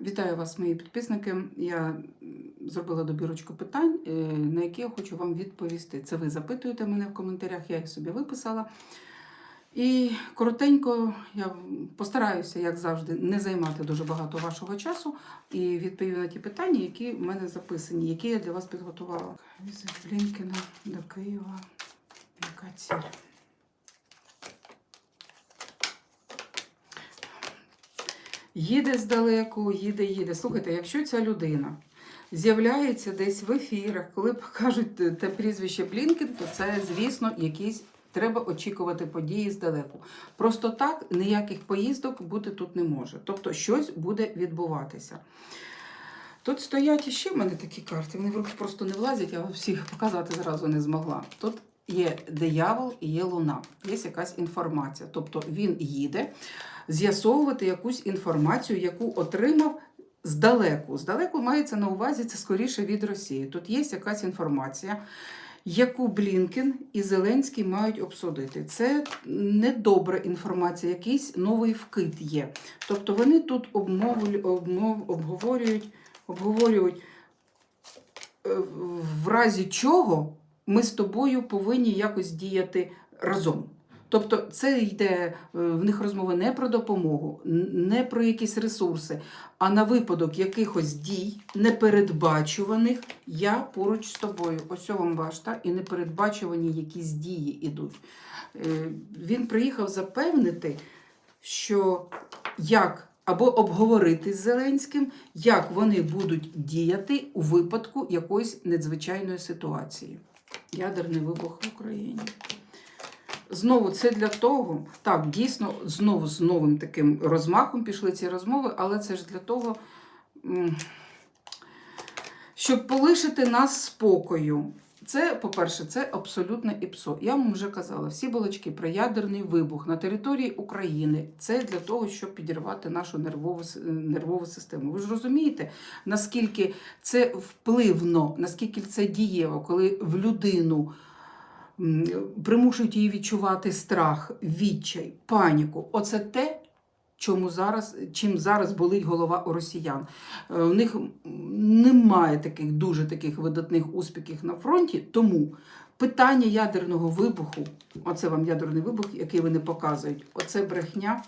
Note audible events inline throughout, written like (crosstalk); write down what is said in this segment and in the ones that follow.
Вітаю вас, мої підписники. Я зробила добірочку питань, е, на які я хочу вам відповісти. Це ви запитуєте мене в коментарях, я їх собі виписала. І коротенько я постараюся, як завжди, не займати дуже багато вашого часу і відповім на ті питання, які в мене записані, які я для вас підготувала. Візит Блінкена до Києва. Яка ціль? Їде здалеку, їде, їде. Слухайте, якщо ця людина з'являється десь в ефірах, коли (laughs) покажуть те те прізвище Блінкен, то це, звісно, якісь треба очікувати події здалеку. Просто так ніяких поїздок бути тут не може. Тобто щось буде відбуватися. Тут стоять іще в мене такі карти, вони в руки просто не влазять, я всіх показати зразу не змогла. Тут є диявол і є луна, є якась інформація. Тобто він їде з'ясовувати якусь інформацію, яку отримав здалеку. Здалеку мається на увазі це скоріше від Росії. Тут є якась інформація. Яку Блінкен і Зеленський мають обсудити. Це недобра інформація, якийсь новий вкид є. Тобто вони тут обмовлю- обмов, обговорюють, обговорюють, е, в разі чого ми з тобою повинні якось діяти разом. Тобто це йде е, в них розмови не про допомогу, не про якісь ресурси, а на випадок якихось дій непередбачуваних, я поруч з тобою. Ось вам башта, і непередбачувані якісь дії ідуть. Е, Він приїхав запевнити, що як або обговорити з Зеленським, як вони будуть діяти у випадку якоїсь надзвичайної ситуації. Ядерний вибух в Україні. Знову це для того, так, дійсно, знову з новим таким розмахом пішли ці розмови, але це ж для того, щоб полишити нас спокою. Це, по-перше, це абсолютно ІПСО. Я вам вже казала, всі балачки про ядерний вибух на території України це для того, щоб підірвати нашу нервову, нервову систему. Ви ж розумієте, наскільки це впливно, наскільки це дієво, коли в людину примушують її відчувати страх, відчай, паніку. Оце те, чому зараз, чим зараз болить голова у росіян. Е, У них немає таких дуже таких видатних успіхів на фронті, тому питання ядерного вибуху, оце вам ядерний вибух, який вони показують, оце брехня,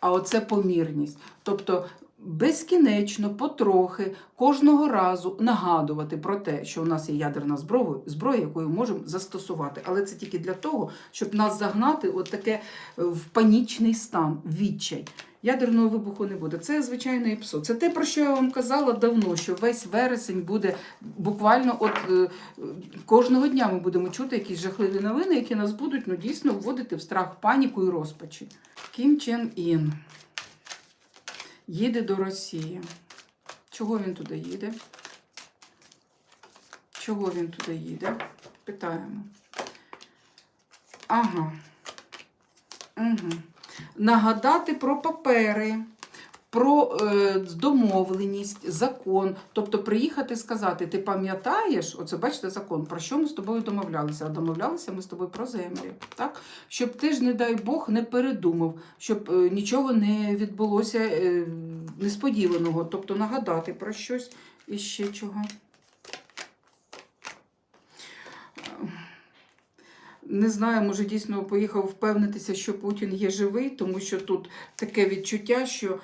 а оце помірність. Тобто безкінечно, потрохи, кожного разу нагадувати про те, що у нас є ядерна зброя, зброя, ми можемо застосувати. Але це тільки для того, щоб нас загнати от таке е, в панічний стан, відчай. Ядерного вибуху не буде. Це звичайно ІПСО. Це те, про що я вам казала давно, що весь вересень буде буквально от е, кожного дня ми будемо чути якісь жахливі новини, які нас будуть ну, дійсно вводити в страх, паніку і розпачі. Кім Чен Ін їде до Росії. Чого він туди їде? Чого він туди їде? Питаємо. Ага. Угу. Нагадати про папери, про е, домовленість, закон. Тобто приїхати сказати, ти пам'ятаєш, оце бачите закон, про що ми з тобою домовлялися? А домовлялися ми з тобою про землі. Так? Щоб ти ж, не дай Бог, не передумав, щоб е, нічого не відбулося е, несподіваного. Тобто нагадати про щось і ще чого. Не знаю, може дійсно поїхав впевнитися, що Путін є живий, тому що тут таке відчуття, що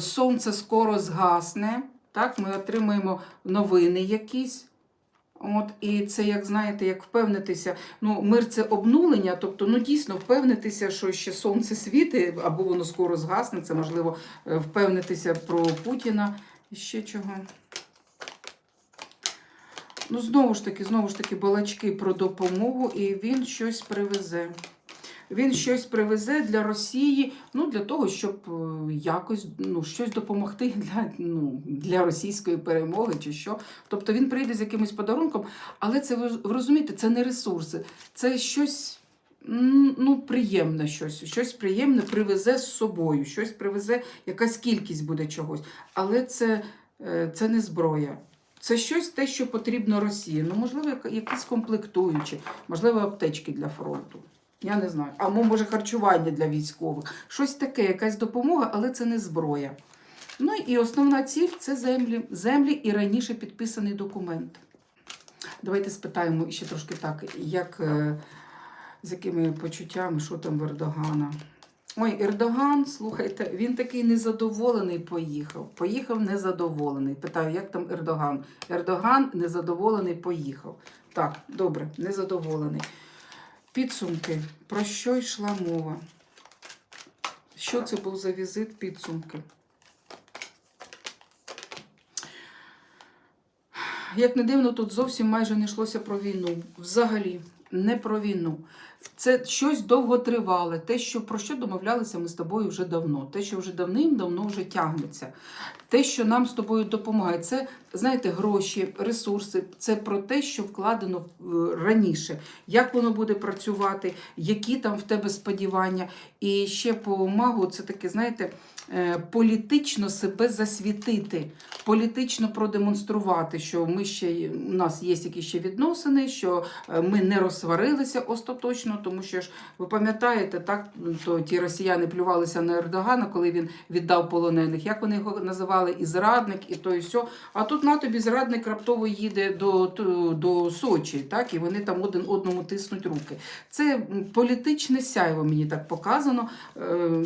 сонце скоро згасне. Так, ми отримаємо новини якісь. От, і це, як знаєте, як впевнитися, ну, мир це обнулення, тобто, ну дійсно впевнитися, що ще сонце світить, або воно скоро згасне, це можливо е, впевнитися про Путіна і ще чого. Ну, знову ж таки, знову ж таки, балачки про допомогу, і він щось привезе. Він щось привезе для Росії, ну для того, щоб е, якось ну, щось допомогти (laughs) для, ну, для російської перемоги чи що. Тобто він прийде з якимось подарунком, але це ви розумієте, це не ресурси, це щось. Ну, приємне щось, щось приємне привезе з собою, щось привезе, якась кількість буде чогось. Але це, е, це не зброя. Це щось те, що потрібно Росії. Ну, можливо, якісь комплектуючі, можливо, аптечки для фронту. Я не знаю. А може харчування для військових. Щось таке, якась допомога, але це не зброя. Ну і основна ціль це землі, землі і раніше підписаний документ. Давайте спитаємо ще трошки так, як, е, з якими почуттями, що там в Ердогана. Ой, Ердоган, слухайте, він такий незадоволений поїхав. Поїхав незадоволений. Питаю, як там Ердоган? Ердоган незадоволений поїхав. Так, добре, незадоволений. Підсумки. Про що йшла мова? Що це був за візит підсумки? Як не дивно, тут зовсім майже не йшлося про війну. Взагалі, не про війну. Це щось довготривале, те, що про що домовлялися ми з тобою вже давно, те, що вже давним-давно вже тягнеться. Те, що нам з тобою допомагає, це, знаєте, гроші, ресурси, це про те, що вкладено раніше, як воно буде працювати, які там в тебе сподівання. І ще по магу це таке, знаєте, політично себе засвітити, політично продемонструвати, що ми ще у нас є якісь ще відносини, що е, ми не розсварилися остаточно, тому що ж ви пам'ятаєте, так то ті росіяни плювалися на Ердогана, коли він віддав полонених. Як вони його називали? І зрадник, і то і сьо. А тут на тобі зрадник раптово їде до, до Сочі, так і вони там один одному тиснуть руки. Це політичне сяйво, мені так показано. Е,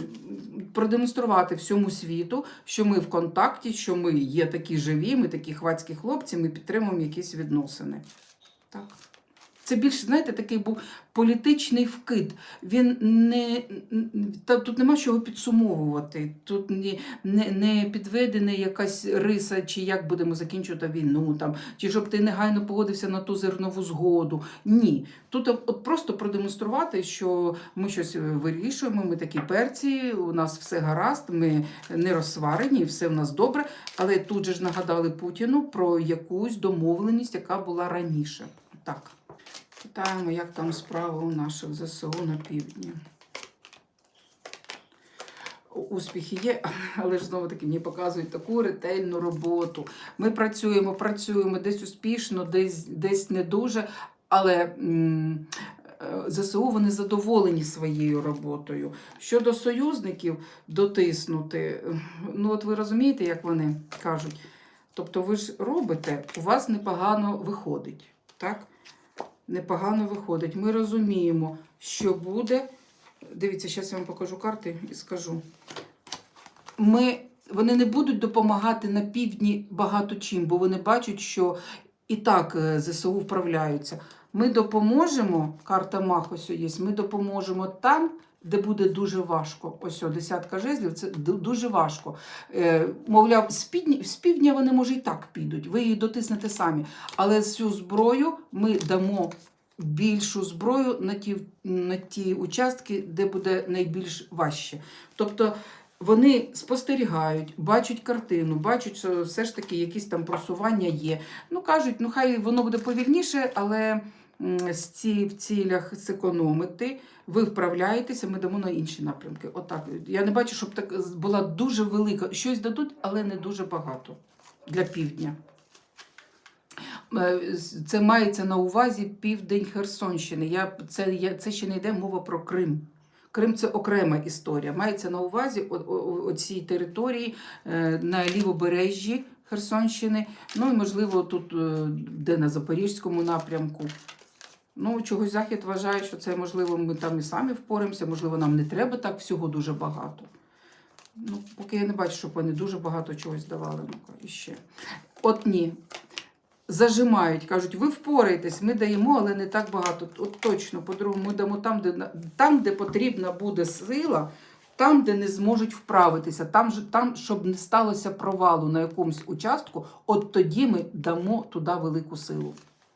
продемонструвати всьому світу, що ми в контакті, що ми є такі живі, ми такі хвацькі хлопці, ми підтримуємо якісь відносини. Так. Це більше, знаєте, такий був політичний вкид. Він не та тут нема чого підсумовувати. Тут не, не, не підведена якась риса, чи як будемо закінчувати війну, там, чи щоб ти негайно погодився на ту зернову згоду. Ні. Тут от просто продемонструвати, що ми щось вирішуємо, ми такі перці, у нас все гаразд, ми не розсварені, все в нас добре. Але тут же ж нагадали Путіну про якусь домовленість, яка була раніше. Так. Питаємо, як там справи у наших ЗСУ на півдні. Успіхи є, (laughs) але ж знову таки мені показують таку ретельну роботу. Ми працюємо, працюємо десь успішно, десь, десь не дуже, але м, е, ЗСУ вони задоволені своєю роботою. Щодо союзників дотиснути, (laughs) ну от ви розумієте, як вони кажуть. Тобто ви ж робите, у вас непогано виходить. так? Непогано виходить. Ми розуміємо, що буде. Дивіться, зараз я вам покажу карти і скажу. Ми, вони не будуть допомагати на півдні багато чим, бо вони бачать, що і так е, ЗСУ вправляються. Ми допоможемо, карта Мах ось є, ми допоможемо там, де буде дуже важко. Ось о, десятка жезлів, це дуже важко. Е, мовляв, з півдня, з півдня вони, може, і так підуть, ви її дотиснете самі. Але цю зброю ми дамо більшу зброю на ті, на ті участки, де буде найбільш важче. Тобто вони спостерігають, бачать картину, бачать, що все ж таки якісь там просування є. Ну кажуть, ну хай воно буде повільніше, але в цілях зекономити. Ви вправляєтеся, ми дамо на інші напрямки. Отак. Я не бачу, щоб так була дуже велика. Щось дадуть, але не дуже багато для півдня. Е, Це мається на увазі південь Херсонщини. Я, це, я, це ще не йде мова про Крим. Крим це окрема історія. Мається на увазі оцій території е, на лівобережжі Херсонщини, ну і можливо тут, е, де на Запорізькому напрямку. Ну, чогось Захід вважає, що це можливо, ми там і самі впораємося, можливо, нам не треба так всього дуже багато. Ну, поки я не бачу, щоб вони дуже багато чогось давали. Ну-ка, іще. От ні. Зажимають, кажуть, ви впораєтесь, ми даємо, але не так багато. От точно, по-другому, ми дамо там, де, там, де потрібна буде сила, там, де не зможуть вправитися, там, там, щоб не сталося провалу на якомусь участку, от тоді ми дамо туди велику силу.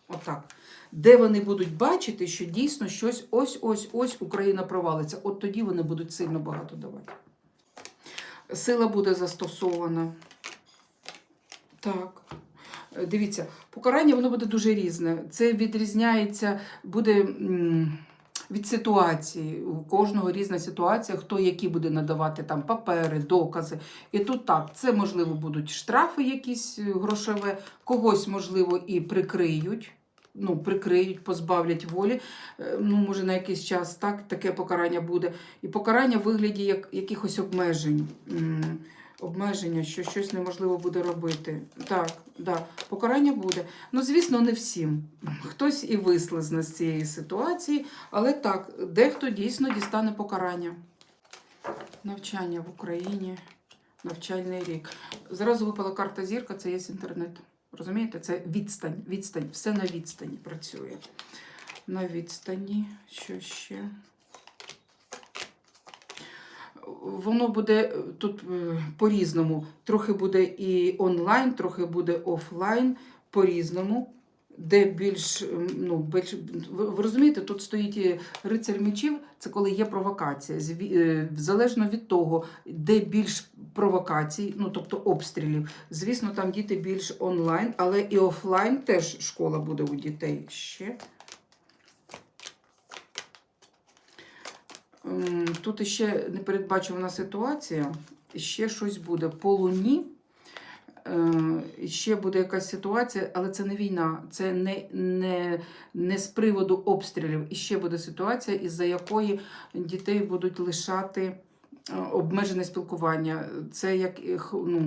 Отак. Де вони будуть бачити, що дійсно щось ось-ось-ось Україна провалиться, от тоді вони будуть сильно багато давати. Сила буде застосована. Так. Е, Дивіться, покарання воно буде дуже різне. Це відрізняється, буде від ситуації. У кожного різна ситуація, хто які буде надавати там папери, докази. І тут так, це можливо будуть штрафи якісь е, грошове, когось, можливо, і прикриють. Ну, прикриють, позбавлять волі. Е, Ну, може, на якийсь час так, таке покарання буде. І покарання в вигляді як, якихось обмежень. Обмеження, що щось неможливо буде робити. Так, да, покарання буде. Ну, звісно, не всім. Хтось і вислизне з цієї ситуації, але так, дехто дійсно дістане покарання. Навчання в Україні, навчальний рік. Зразу випала карта зірка, це є інтернет. Розумієте, це відстань, відстань, все на відстані працює. На відстані, що ще? Воно буде е, тут е, по-різному. Трохи буде і онлайн, трохи буде офлайн, по-різному. Де більш, ем, ну, більш ви, розумієте, тут стоїть і рицарь мечів, це коли є провокація. Е, Залежно від того, де більш провокацій, ну тобто обстрілів. Звісно, там діти більш онлайн, але і офлайн теж школа буде у дітей ще. Тут ще непередбачувана ситуація, ще щось буде по луні. Е, Ще буде якась ситуація, але це не війна, це не, не, не з приводу обстрілів. І ще буде ситуація, із-за якої дітей будуть лишати обмежене спілкування. Це як, е, ну,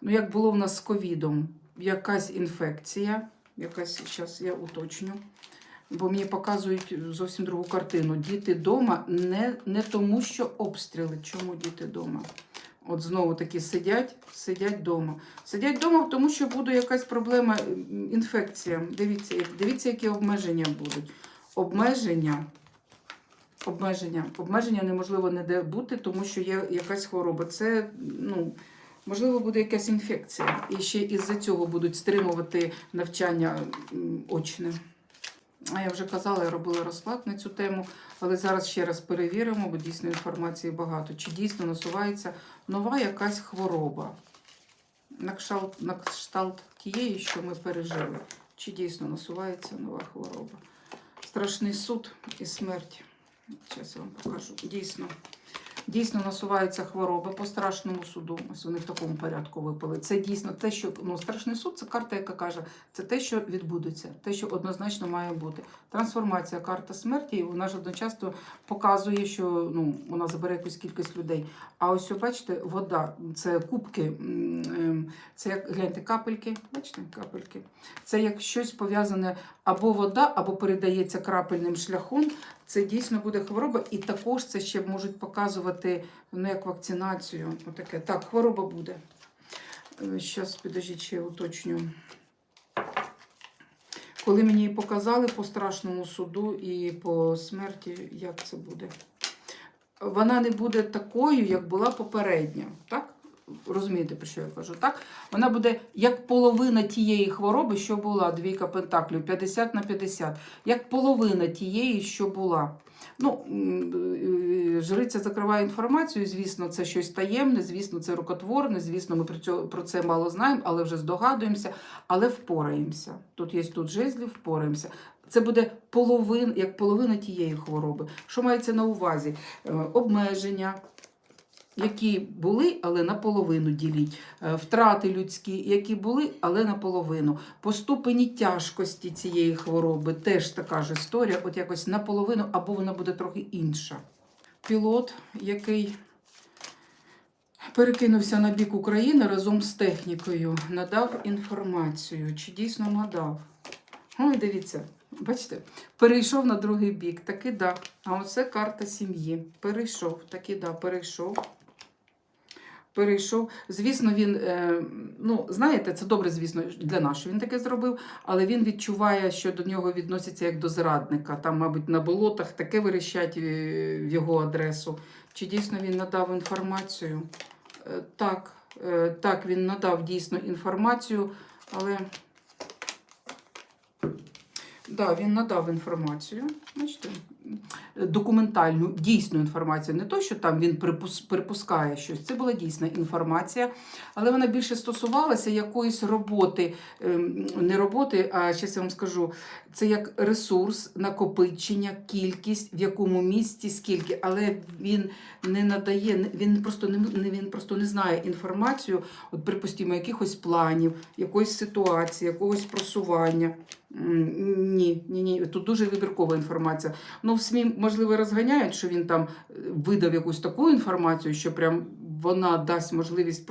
ну, як було в нас з ковідом. Якась інфекція, якась, зараз я уточню. Бо мені показують зовсім другу картину. Діти вдома не, не тому, що обстріли. Чому діти вдома? От знову таки сидять, сидять вдома. Сидять вдома, тому що буде якась проблема, інфекція. Дивіться, дивіться, які обмеження будуть. Обмеження. Обмеження. Обмеження неможливо ніде бути, тому що є якась хвороба. Це, ну, можливо, буде якась інфекція. І ще із-за цього будуть стримувати навчання очне. А я вже казала, я робила розклад на цю тему, але зараз ще раз перевіримо, бо дійсно інформації багато. Чи дійсно насувається нова якась хвороба? На кшталт, на кшталт тієї, що ми пережили. Чи дійсно насувається нова хвороба? Страшний суд і смерть. Зараз я вам покажу. Дійсно. Дійсно насувається хвороба по страшному суду. Ось вони в такому порядку випали. Це дійсно те, що ну, страшний суд це карта, яка каже, це те, що відбудеться, те, що однозначно має бути. Трансформація карта смерті, і вона ж одночасно показує, що ну, вона забере якусь кількість людей. А ось, бачите, вода, це кубки, ем, це як гляньте, капельки. Бачите, капельки. Це як щось пов'язане або вода, або передається крапельним шляхом. Це дійсно буде хвороба, і також це ще можуть показувати ну, як вакцинацію. Отаке. Так, хвороба буде. Зараз, підождіть, ще я уточню. Коли мені її показали по страшному суду і по смерті, як це буде? Вона не буде такою, як була попередня. Так? Розумієте, про що я кажу? Так? Вона буде як половина тієї хвороби, що була, двійка пентаклів, 50 на 50, як половина тієї, що була. Ну, е, жриця закриває інформацію, звісно, це щось таємне, звісно, це рукотворне, звісно, ми про, це мало знаємо, але вже здогадуємося, але впораємося. Тут є тут жезлів, впораємося. Це буде половин, як половина тієї хвороби. Що мається на увазі? Е, Обмеження, які були, але наполовину діліть. Е, Втрати людські, які були, але наполовину. По ступені тяжкості цієї хвороби теж така ж історія, от якось наполовину, або вона буде трохи інша. Пілот, який перекинувся на бік України разом з технікою, надав інформацію. Чи дійсно надав? Ой, дивіться, бачите, перейшов на другий бік, таки да. А оце карта сім'ї. Перейшов, таки да, перейшов. Перейшов. Звісно, він, е, ну, знаєте, це добре, звісно, для нас, що він таке зробив, але він відчуває, що до нього відносяться як до зрадника. Там, мабуть, на болотах таке верещать е, в його адресу. Чи дійсно він надав інформацію? Е, так, так, він надав дійсно інформацію, але. Да, він надав інформацію, бачите, документальну, дійсну інформацію. Не то, що там він припускає щось. Це була дійсна інформація, але вона більше стосувалася якоїсь роботи, ем, не роботи, а зараз я вам скажу, це як ресурс, накопичення, кількість, в якому місці, скільки, але він не надає, він просто не- він просто не знає інформацію, от припустимо, якихось планів, якоїсь ситуації, якогось просування. Ні, ні, ні. Тут дуже вибіркова інформація. Ну, в СМІ, можливо, розганяють, що він там е, видав якусь таку інформацію, що прям вона дасть можливість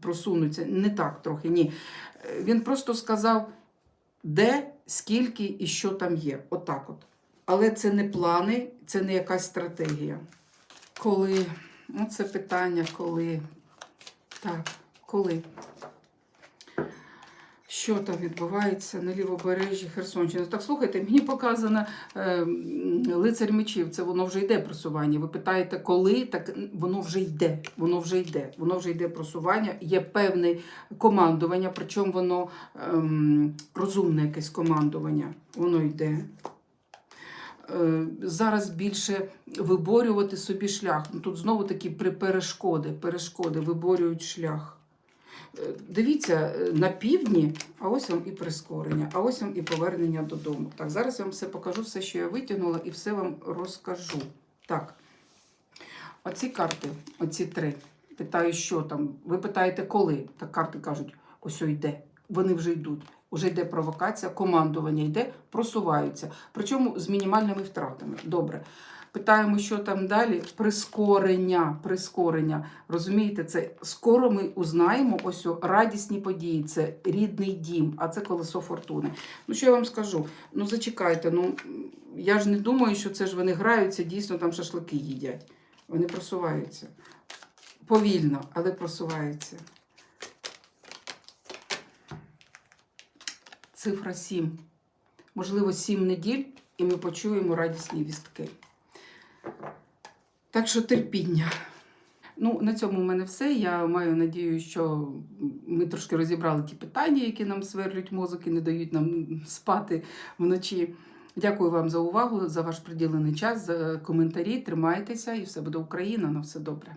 просунутися. Не так трохи, ні. Е, Він просто сказав, де, скільки і що там є. Отак от. Але це не плани, це не якась стратегія. Коли? Ну, це питання, коли. Так, коли? Що там відбувається на лівобережжі Херсонщини? Так слухайте, мені показано е, лицар мечів. Це воно вже йде просування. Ви питаєте, коли? Так воно вже йде. Воно вже йде. Воно вже йде просування. Є певне командування, причому воно ем, розумне якесь командування. Воно йде. Е, Зараз більше виборювати собі шлях. Ну, тут знову такі перешкоди, перешкоди виборюють шлях. Е, Дивіться, е, на півдні, а ось вам і прискорення, а ось вам і повернення додому. Так, зараз я вам все покажу, все, що я витягнула, і все вам розкажу. Так, оці карти, оці три. Питаю, що там. Ви питаєте, коли? Так карти кажуть, ось йде. Вони вже йдуть. Уже йде провокація, командування йде, просуваються. Причому з мінімальними втратами. Добре. Питаємо, що там далі. Прискорення, прискорення. Розумієте, це скоро ми узнаємо ось радісні події. Це рідний дім, а це колесо фортуни. Ну, що я вам скажу? Ну, зачекайте, ну я ж не думаю, що це ж вони граються, дійсно там шашлики їдять. Вони просуваються. Повільно, але просуваються. Цифра 7. Можливо, 7 неділь, і ми почуємо радісні вістки. Так що терпіння. Ну, на цьому в мене все. Я маю надію, що ми трошки розібрали ті питання, які нам сверлять мозок і не дають нам спати вночі. Дякую вам за увагу, за ваш приділений час, за коментарі. Тримайтеся і все буде Україна. На все добре.